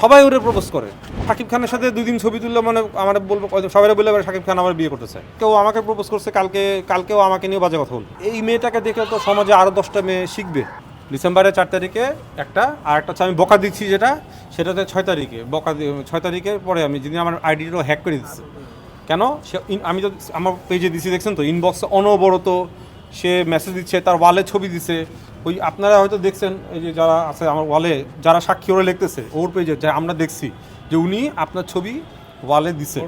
সবাই ওরে প্রপোজ করে। শাকিব খানের সাথে দুই দিন ছবি তুললে মানে আমার বলব সবাই বলে এবার শাকিব খান আমার বিয়ে করতেছে। কেউ আমাকে প্রপোজ করছে, কালকে, কালকেও আমাকে নিয়ে বাজে কথা বল এই মেয়েটাকে দেখে তো সমাজে আরও দশটা মেয়ে শিখবে। ডিসেম্বরের চার তারিখে একটা, আর একটা আমি বকা দিচ্ছি যেটা, সেটাতে ছয় তারিখে, বকা ছয় তারিখে পরে আমি যেদিন আমার আইডিটা হ্যাক করে দিচ্ছে। কেন? সে আমি তো, আমার পেজে দিছি, দেখছেন তো ইনবক্সে অনবরত সে মেসেজ দিচ্ছে, তার ওয়ালে ছবি দিচ্ছে ওই আপনারা হয়তো দেখছেন এই যে যারা আছে আমার ওয়ালে যারা সাক্ষী ওরা লিখতেছে ওর পেজে যা আমরা দেখছি যে উনি আপনার ছবি ওয়ালে দিছে।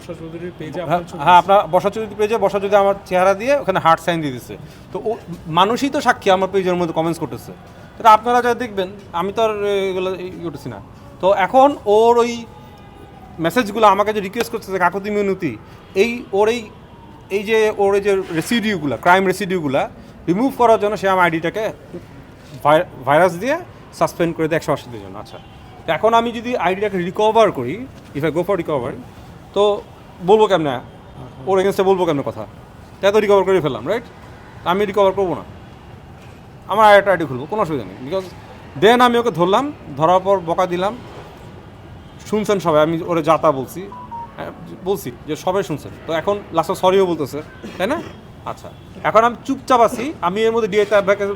হ্যাঁ আপনার বসা চরিত্র পেজে বসা যদি আমার চেহারা দিয়ে ওখানে হার্ট সাইন দিয়ে দিচ্ছে তো ও মানুষই তো সাক্ষী আমার পেজের মধ্যে কমেন্টস করতেছে। তো আপনারা যা দেখবেন আমি তো আর এগুলো করতেছি না। তো এখন ওর ওই মেসেজগুলো আমাকে যে রিকোয়েস্ট করতেছে কাকতি মিনতি এই ওর এই এই যে ওর এই যে রেসিডিউগুলো ক্রাইম রেসিডিউগুলো রিমুভ করার জন্য সে আমার আইডিটাকে ভাইরাস দিয়ে সাসপেন্ড করে দেয় একশো আশি জন্য। আচ্ছা তো এখন আমি যদি আইডিটাকে রিকভার করি if I go for recover তো বলব কেমনে? ওর এগেনস্টে বলব কেমনে কথা? তাই তো রিকভার করে ফেললাম রাইট আমি রিকভার করব না। আমার আরেকটা আইডি খুলবো কোনো অসুবিধা নেই। বিকজ দেন আমি ওকে ধরলাম ধরার পর বকা দিলাম। শুনছেন সবাই আমি ওরে যাতা বলছি। হ্যাঁ, বলছি যে সবাই শুনছেন। তো এখন লাস্টে সরিও বলতেছে তাই না? আচ্ছা। এখন আমি চুপচাপ আছি। আমি এর মধ্যে ডিএতে ভাইকে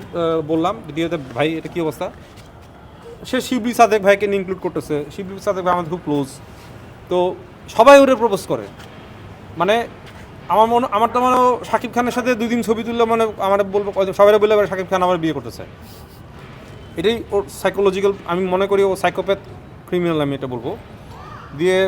বললাম ডিএতে ভাই, এটা কি অবস্থা? সে শিবলি সাদেক ভাইকে ইনক্লুড করতেছে। শিবলি সাদেক ভাই আমাদের খুব ক্লোজ তো সবাই ওরে প্রপোজ করে। মানে আমার মনে, আমার তো মনে শাকিব খানের সাথে দুই দিন ছবি তুললে মানে আমার বলব সবাই বলে এবার শাকিব খান আমার বিয়ে করতেছে। এটাই ওর সাইকোলজিক্যাল আমি মনে করি ও সাইকোপ্যাথ ক্রিমিনাল আমি এটা বলব। দিয়ে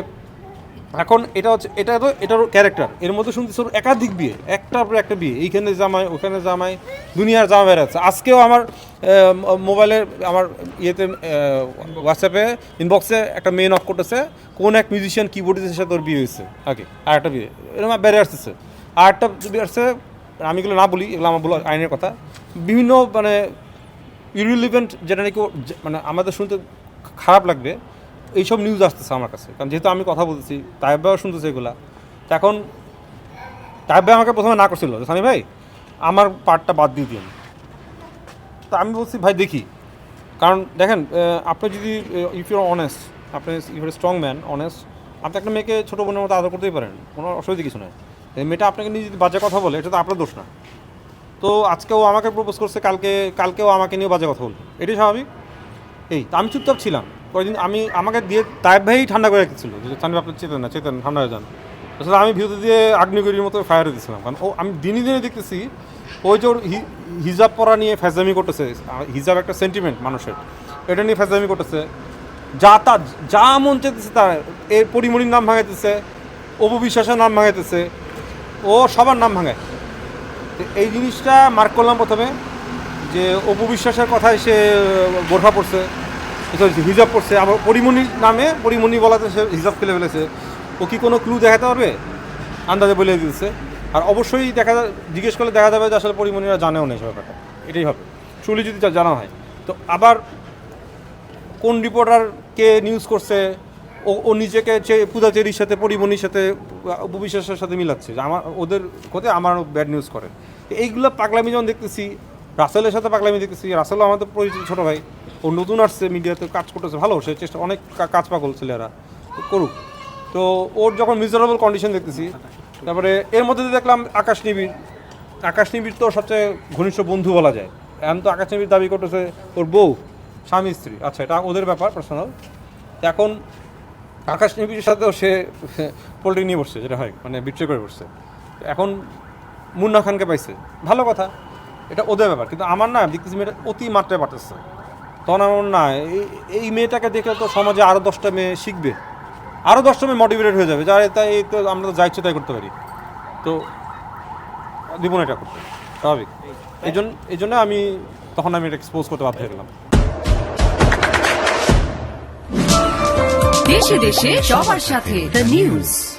এখন এটা হচ্ছে এটা তো এটার ক্যারেক্টার এর মধ্যে শুনতেছি ওর একাধিক বিয়ে। একটার পর একটা বিয়ে। এইখানে জামাই, ওখানে জামাই, দুনিয়ার জামা বেড়াচ্ছে আজকেও আমার মোবাইলে আমার ইয়েতে হোয়াটসঅ্যাপে ইনবক্সে একটা মেয়ে নক করতেছে। কোন এক মিউজিশিয়ান কিবোর্ডিস্টের সাথে ওর বিয়ে হয়েছে। আগে। আর একটা বিয়ে। এরকম বেড়ে আসতেছে। আর একটা বিয়ে আসছে আমি এগুলো না বলি, এগুলো আমার বলো আইনের কথা। বিভিন্ন মানে ইরিলিভেন্ট যেটা নাকি মানে আমাদের শুনতে খারাপ লাগবে। এইসব নিউজ আসতেছে আমার কাছে। কারণ যেহেতু আমি কথা বলতেছি তাইব ভাইও শুনতেছে এগুলা। এখন তাইব ভাই আমাকে প্রথমে না করছিল সানি ভাই, আমার পার্টটা বাদ দিয়ে দিন তা আমি বলছি, ভাই, দেখি। কারণ দেখেন আপনি যদি ইফ ইউর অনেস্ট আপনি ইউর স্ট্রং ম্যান অনেস্ট আপনি একটা মেয়েকে ছোটো বোনের মতো আদর করতেই পারেন, কোনো অসুবিধা কিছু নয় মেয়েটা আপনাকে নিয়ে যদি বাজে কথা বলে, এটা তো আপনার দোষ না। তো আজকেও আমাকে প্রপোজ করছে, কালকে কালকেও আমাকে নিয়ে বাজে কথা বলবে। এটাই স্বাভাবিক? এই আমি চুপচাপ ছিলাম। কয়েকদিন আমি, আমাকে দিয়ে তাইব ভাই ঠান্ডা করে রেখেছিল। যে চানি আপনি চেতেন না, চেতেন, ঠান্ডা হয়ে যান। আসলে আমি ভিতর দিয়ে আগ্নেয়গিরির মতো ফায়ার দিয়েছিলাম কারণ ও, আমি দিনই দিনে দেখতেছি ওই যে ওর হিজাব পরা নিয়ে ফ্যাজামি করতেছে হিজাব একটা সেন্টিমেন্ট মানুষের। এটা নিয়ে ফ্যাজামি করতেছে। যা তা, যা মন চেতেছে তার এর পরিমণির নাম ভাঙাইতেছে অপবিশ্বাসের নাম ভাঙাইতেছে, ও সবার নাম ভাঙায়। এই জিনিসটা মার্ক করলাম প্রথমে, যে অপবিশ্বাসের কথায় সে, বোরখা পড়ছে হিজাব পড়ছে। আবার পরিমণির নামে, পরিমণি বলাতে সে হিজাব ফেলে ফেলেছে। ও কি কোনো ক্লু দেখাতে পারবে? আন্দাজে বলে দিচ্ছে আর অবশ্যই দেখা জিজ্ঞেস করলে দেখা যাবে যে আসলে পরিমণিরা জানেও না সে ব্যাপারটা। এটাই হবে শুলি যদি জানা হয়। তো আবার কোন রিপোর্টার কে নিউজ করছে? ও ও নিজেকে চে পূজাচেরির সাথে, পরিমণির সাথে, উপবিশ্বাসের সাথে মিলাচ্ছে। যে আমার, ওদের কোথায় আমার ব্যাড নিউজ করে। তো এইগুলো পাগলামি যখন দেখতেছি, রাসেলের সাথে পাগলামি দেখতেছি। রাসেলও আমাদের পরিচিত ছোটো ভাই। ও নতুন আসছে, মিডিয়াতে কাজ করতেছে, ভালো, সে চেষ্টা, অনেক কাজ পাগল ছেলেরা, করুক। তো ওর যখন মিজারেবল কন্ডিশন দেখতেছি, তারপরে এর মধ্যে দেখলাম আকাশ নিবিড়। আকাশ নিবিড় তো সবচেয়ে ঘনিষ্ঠ বন্ধু বলা যায়। এখন তো আকাশ নিবিড় দাবি করতেছে, ওর বউ, স্বামী, স্ত্রী। আচ্ছা এটা ওদের ব্যাপার পার্সোনাল এখন আকাশ নিবিড়ের সাথেও সে পোল্ট্রি নিয়ে বসছে, যেটা হয় মানে বিট্রে করে বসছে। এখন মুন্না খানকে পাইছে। ভালো কথা, এটা ওদের ব্যাপার। কিন্তু আমার না, দেখতেছি মেয়েটা অতি মাত্রায় পাঠাচ্ছে তখন আমার না এই- মেয়েটাকে দেখে তো সমাজে আরও দশটা মেয়ে শিখবে। আরও দশটা মেয়ে মোটিভেটেড হয়ে যাবে। যা তাই তো আমরা তো যা ইচ্ছে তাই করতে পারি। তো দিব এটা করতে। স্বাভাবিক। এই জন্য এই জন্য আমি তখন আমি এটা এক্সপোজ করতে বাধ্য হয়ে দেশে দেশে সবার সাথে দ্য নিউজ